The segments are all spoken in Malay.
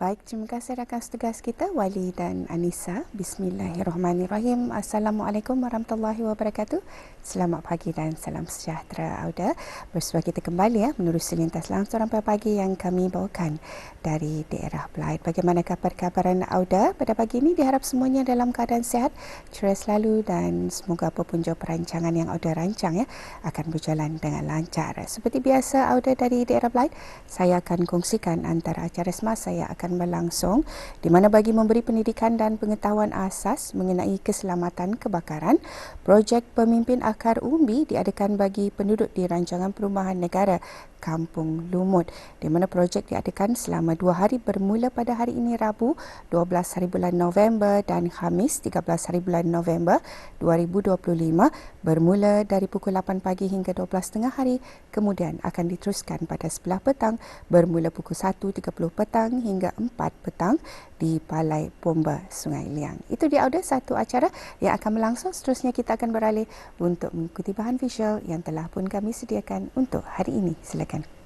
Baik, terima kasih rakan setugas kita Wali dan Anissa. Bismillahirrahmanirrahim. Assalamualaikum warahmatullahi wabarakatuh. Selamat pagi dan salam sejahtera Auda. Bersua kita kembali ya menerusi lintas langsung sampai pagi yang kami bawakan dari daerah Belaid. Bagaimanakah perkabaran Auda pada pagi ini? Diharap semuanya dalam keadaan sehat, ceria selalu dan semoga apa pun perancangan yang Auda rancang ya akan berjalan dengan lancar. Seperti biasa Auda dari daerah Belaid, saya akan kongsikan antara acara semasa saya akan akan berlangsung di mana bagi memberi pendidikan dan pengetahuan asas mengenai keselamatan kebakaran, projek pemimpin akar umbi diadakan bagi penduduk di rancangan perumahan negara Kampung Lumut di mana projek diadakan selama dua hari bermula pada hari ini Rabu 12 hari bulan November dan Khamis 13 hari bulan November 2025 bermula dari pukul 8 pagi hingga 12 tengah hari kemudian akan diteruskan pada sebelah petang bermula pukul 1.30 petang hingga 4 petang di Balai Bomba Sungai Liang. Itu dia audio satu acara yang akan berlangsung. Seterusnya kita akan beralih untuk mengikuti bahan visual yang telah pun kami sediakan untuk hari ini. Silakan. second.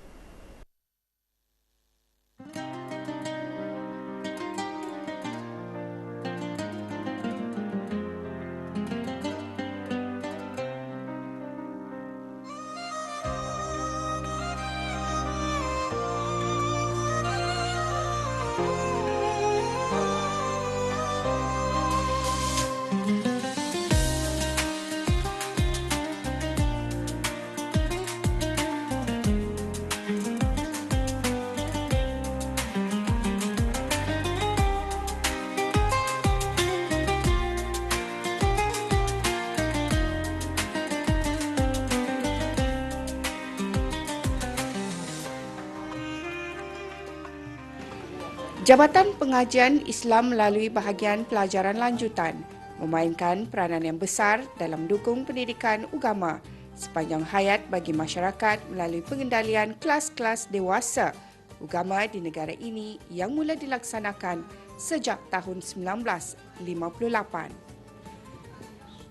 Jabatan Pengajian Islam melalui bahagian pelajaran lanjutan memainkan peranan yang besar dalam mendukung pendidikan agama sepanjang hayat bagi masyarakat melalui pengendalian kelas-kelas dewasa agama di negara ini yang mula dilaksanakan sejak tahun 1958.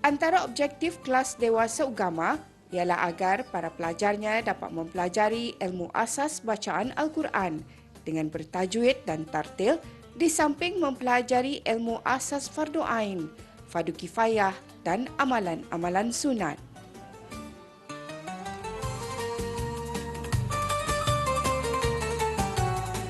Antara objektif kelas dewasa agama ialah agar para pelajarnya dapat mempelajari ilmu asas bacaan Al-Quran dengan bertajwid dan tartil di samping mempelajari ilmu asas fardu ain, fardu kifayah dan amalan-amalan sunat.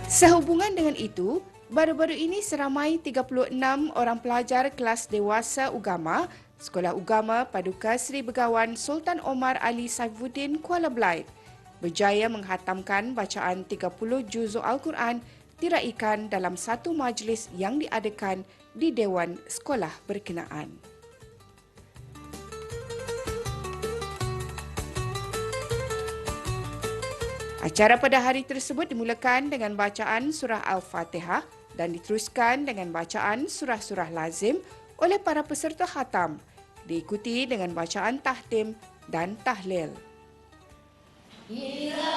Sehubungan dengan itu, baru-baru ini seramai 36 orang pelajar kelas dewasa agama Sekolah Ugama Paduka Seri Begawan Sultan Omar Ali Saifuddin Kuala Belait berjaya menghatamkan bacaan 30 juzuk Al-Quran diraikan dalam satu majlis yang diadakan di Dewan Sekolah Berkenaan. Acara pada hari tersebut dimulakan dengan bacaan surah Al-Fatihah dan diteruskan dengan bacaan surah-surah lazim oleh para peserta khatam diikuti dengan bacaan tahtim dan tahlil. Yeah.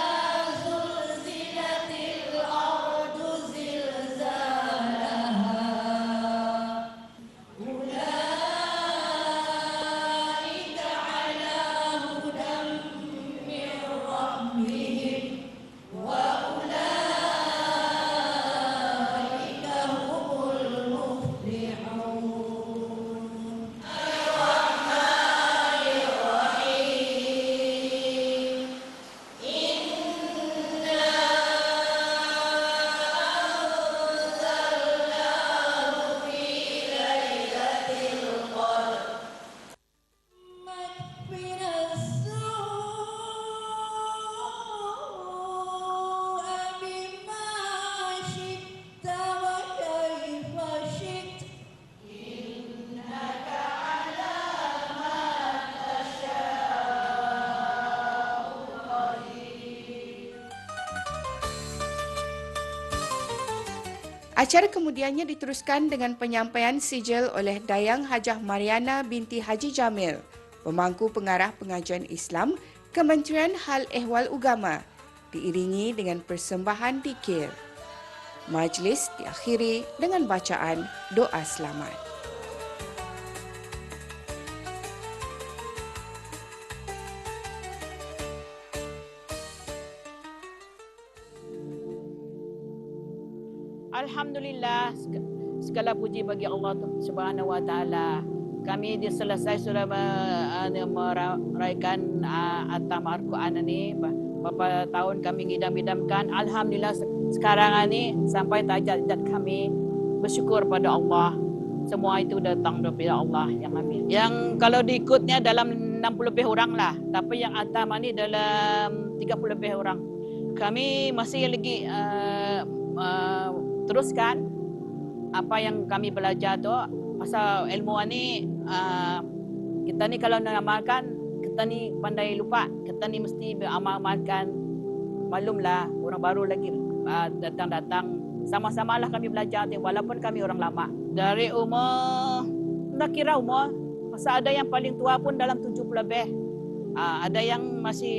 Acara kemudiannya diteruskan dengan penyampaian sijil oleh Dayang Hajah Mariana binti Haji Jamil, pemangku pengarah pengajian Islam Kementerian Hal Ehwal Ugama, diiringi dengan persembahan dikir. Majlis diakhiri dengan bacaan doa selamat. Alhamdulillah seg- segala puji bagi Allah Subhanahu wa taala. Kami di selesai sudah me- meraihkan uh, atam Al-Quran ini beberapa tahun kami ngidam-idamkan alhamdulillah se- sekarang ini sampai tajat-tajat kami bersyukur pada Allah semua itu datang daripada Allah yang ambil. Yang kalau diikutnya dalam 60 lebih orang lah. Tapi yang atam ini dalam 30 lebih orang. Kami masih lagi uh, uh, teruskan apa yang kami belajar tu. Pasal ilmu ni uh, kita ni kalau nak amalkan kita ni pandai lupa. Kita ni mesti beramal-amalkan maklumlah orang baru lagi uh, datang-datang. Sama-samalah kami belajar ni walaupun kami orang lama. Dari umur nak kira umur masa ada yang paling tua pun dalam 70 lebih. Uh, ada yang masih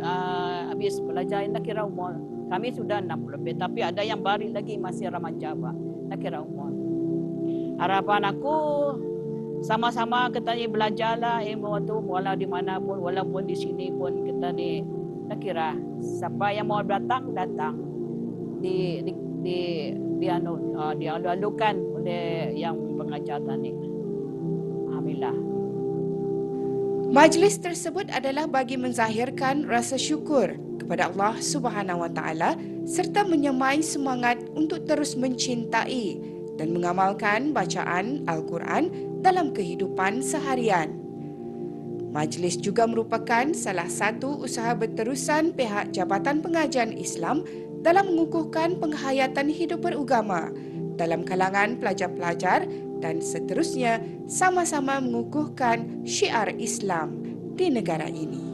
uh, habis belajar nak kira umur kami sudah 60 lebih tapi ada yang baru lagi masih remaja pak nak kira umur harapan aku sama-sama kita ni belajarlah ilmu tu walau di mana pun walaupun di sini pun kita ni nak kira siapa yang mau datang datang di di di di anu uh, dialu-alukan oleh yang pengajar tadi. Alhamdulillah. Majlis tersebut adalah bagi menzahirkan rasa syukur kepada Allah Subhanahu Wa Taala serta menyemai semangat untuk terus mencintai dan mengamalkan bacaan Al-Quran dalam kehidupan seharian. Majlis juga merupakan salah satu usaha berterusan pihak Jabatan Pengajian Islam dalam mengukuhkan penghayatan hidup beragama dalam kalangan pelajar-pelajar dan seterusnya sama-sama mengukuhkan syiar Islam di negara ini.